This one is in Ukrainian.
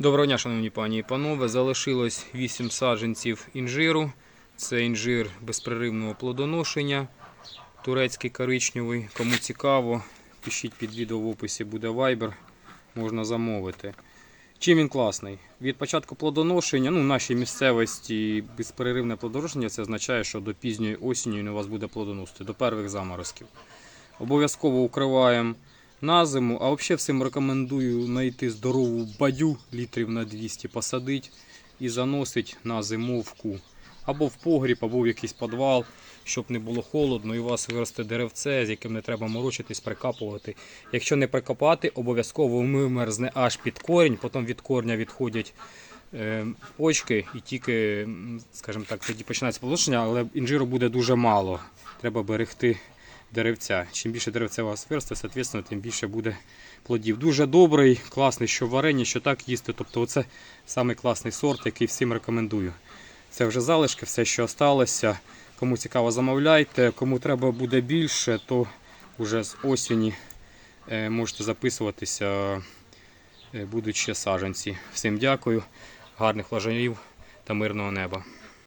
Доброго дня, шановні пані і панове. Залишилось 8 саджанців інжиру. Це інжир безпреривного плодоношення, турецький коричневий. Кому цікаво, пишіть під відео в описі буде Viber, можна замовити. Чим він класний? Від початку плодоношення, ну, в нашій місцевості безперервне плодоношення це означає, що до пізньої осені він у вас буде плодоносити, до перших заморозків. Обов'язково укриваємо на зиму, а взагалі всім рекомендую знайти здорову бадю літрів на 200 посадити і заносить на зимовку. Або в погріб, або в якийсь підвал, щоб не було холодно, і у вас виросте деревце, з яким не треба морочитись, прикапувати. Якщо не прикопати, обов'язково вимерзне аж під корінь, потім від корня відходять е, почки і тільки, скажімо так, тоді починається полошення, але інжиру буде дуже мало. Треба берегти деревця. Чим більше деревця у соответственно, тим більше буде плодів. Дуже добрий, класний, що в варені, що так їсти. Тобто, це самий сорт, який всім рекомендую. Це вже залишки, все, що осталося. Кому цікаво, замовляйте. Кому треба буде більше, то вже з осені е, можете записуватися, е, будуть ще саджанці. Всім дякую, гарних врожаїв та мирного неба.